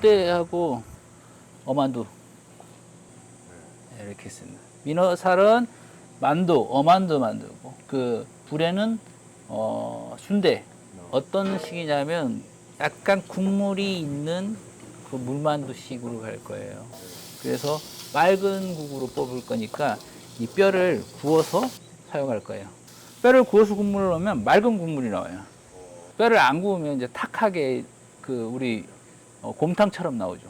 순대하고 어만두 네, 이렇게 있습니다. 민어살은 만두, 어만두 만들고 그 불에는 어, 순대 어떤 식이냐면 약간 국물이 있는 그 물만두식으로 갈 거예요. 그래서 맑은 국으로 뽑을 거니까 이 뼈를 구워서 사용할 거예요. 뼈를 구워서 국물을 넣으면 맑은 국물이 나와요. 뼈를 안 구우면 이제 탁하게 그 우리 어, 곰탕처럼 나오죠.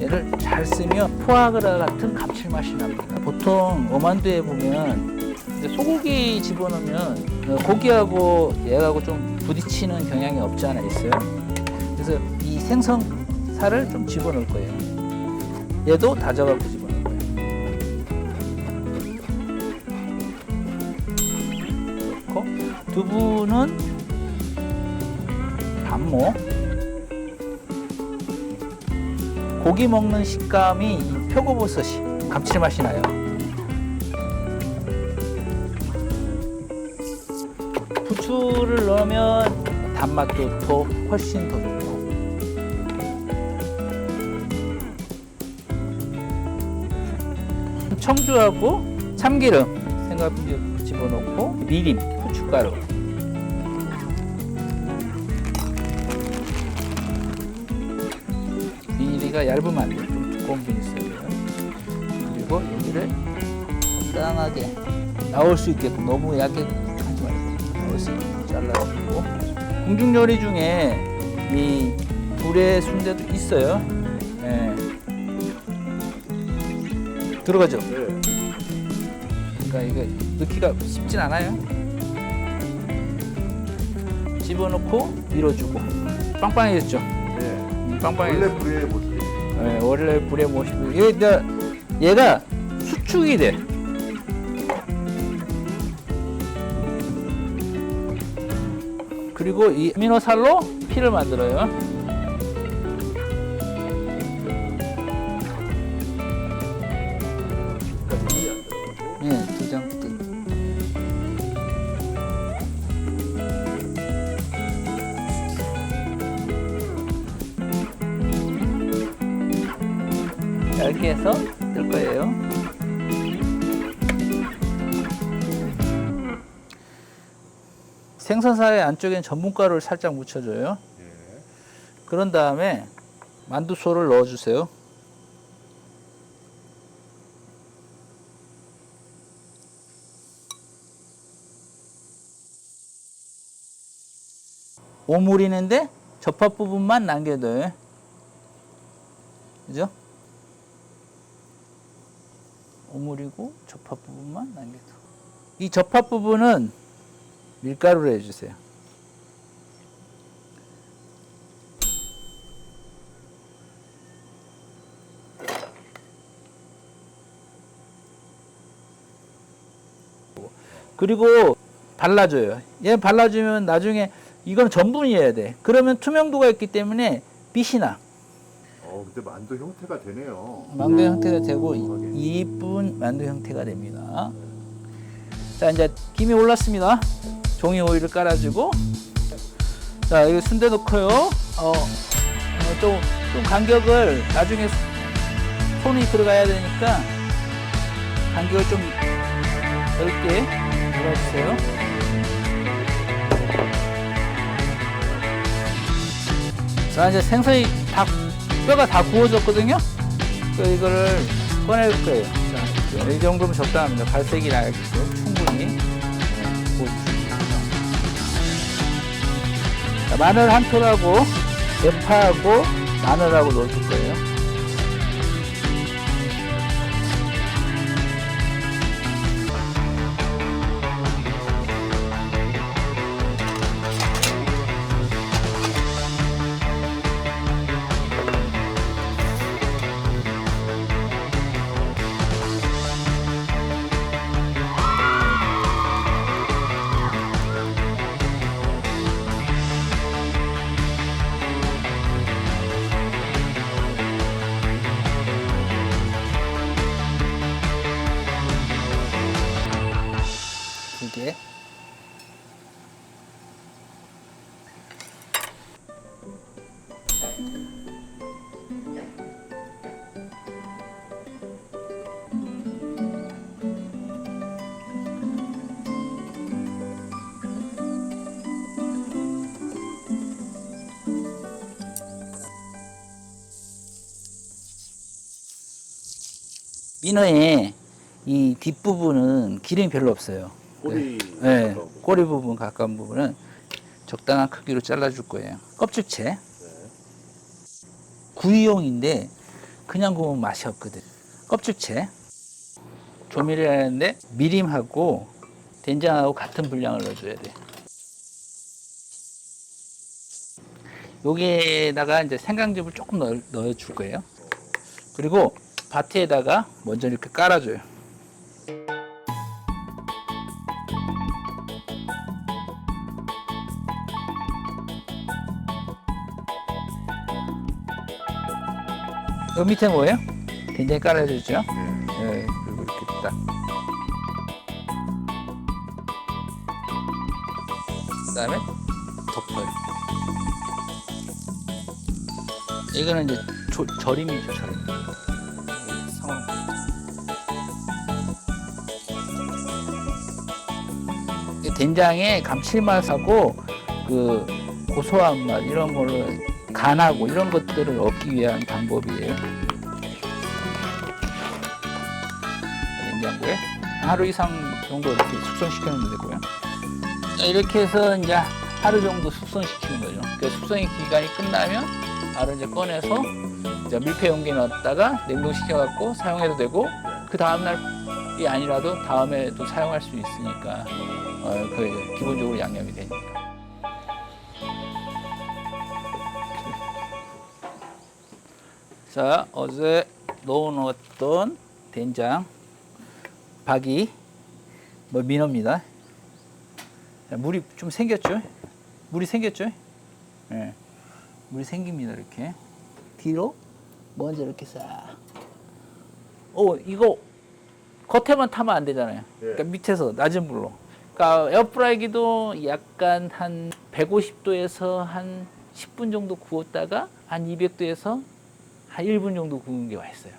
얘를 잘 쓰면 포아그라 같은 감칠맛이 납니다. 보통 어만두에 보면 소고기 집어넣으면 어, 고기하고 얘하고 좀 부딪히는 경향이 없지 않아 있어요. 그래서 이 생선살을 좀 집어넣을 거예요. 얘도 다져갖고 집어 두부는 반모 고기 먹는 식감이 이 표고버섯이 감칠맛이 나요. 부추를 넣으면 단맛도 더 훨씬 더 좋고. 청주하고 참기름 생각분지 집어넣고 미림, 후춧가루 비닐이가 얇으면 안 돼요. 좀 두꺼운 비닐 써야 돼요. 그리고 여기를 적당하게 나올 수 있게끔 너무 얇게 하지 말고 나올 수 있게 잘라주고 궁중 요리 중에 이 불의 순대도 있어요. 예. 들어가죠. 네. 그러니까 이게 넣기가 쉽진 않아요. 집어넣고 밀어주고 빵빵해졌죠. 네. 음, 빵빵해. 원래 불의 모습이. 네, 원래 불의 모습이 얘, 얘가, 얘가 수축이 돼. 그리고 이 미노살로 피를 만들어요. 예, 두장 해서 뜰 거예요. 생선살의 안쪽엔 전분가루를 살짝 묻혀줘요. 예. 그런 다음에 만두소를 넣어주세요. 오므리는데 접합 부분만 남겨둬요. 그죠? 오므리고 접합 부분만 남겨둬. 이 접합 부분은 밀가루로 해주세요. 그리고 발라줘요. 얘 발라주면 나중에 이건 전분이어야 돼. 그러면 투명도가 있기 때문에 빛이 나. 어, 근데 만두 형태가 되네요. 만두 형태가 되고 하게. 이쁜 만두 형태가 됩니다. 자 이제 김이 올랐습니다. 종이 오일을 깔아주고 자 이거 순대 넣고요. 어, 어, 좀, 좀 간격을 나중에 소- 손이 들어가야 되니까 간격을 좀 넓게 눌러주세요. 자 이제 생선이 다 뼈가 다 구워졌거든요. 그 이거를 꺼낼 거예요. 자, 이 정도면 적당합니다. 갈색이 나게끔 충분히 네, 구워주십니다. 자, 마늘 한 톨하고 대파하고 마늘하고 넣어줄 거예요. 이게 민어의 이 뒷부분은 기름이 별로 없어요. 꼬리 네, 가까운 부분. 꼬리 부분 가까운 부분은 적당한 크기로 잘라줄 거예요. 껍질채 네. 구이용인데 그냥 구우면 맛이 없거든. 껍질채 조미료라는데 미림하고 된장하고 같은 분량을 넣어줘야 돼. 여기에다가 이제 생강즙을 조금 넣어, 넣어줄 거예요. 그리고 바트에다가 먼저 이렇게 깔아줘요. 여 밑에 뭐예요? 된장이 깔아주죠. 네. 네, 그리고 이렇게 딱. 그다음에 덮어요. 이거는 이제 조, 절임이죠, 절임. 상황. 된장의 감칠맛하고 그 고소한 맛 이런 거를 간하고 이런 것들을 얻기 위한 방법이에요. 냉장고에 하루 이상 정도 이렇게 숙성시켜 놓으면 되고요. 자, 이렇게 해서 이제 하루 정도 숙성시키는 거죠. 그 숙성의 기간이 끝나면 바로 이제 꺼내서 이제 밀폐 용기에 넣었다가 냉동시켜 갖고 사용해도 되고 그 다음 날이 아니라도 다음에도 사용할 수 있으니까 어, 그 기본적으로 양념이 되니까. 자 어제 넣어놓았던 된장 박이 뭐 민어입니다. 자, 물이 좀 생겼죠? 물이 생겼죠? 예. 물이 생깁니다 이렇게 뒤로 먼저 이렇게 싹. 오 이거 겉에만 타면 안 되잖아요. 그러니까 밑에서 낮은 불로. 그러니까 에어프라이기도 약간 한 150도에서 한 10분 정도 구웠다가 한 200도에서 한 1분 정도 구운 게 맛있어요.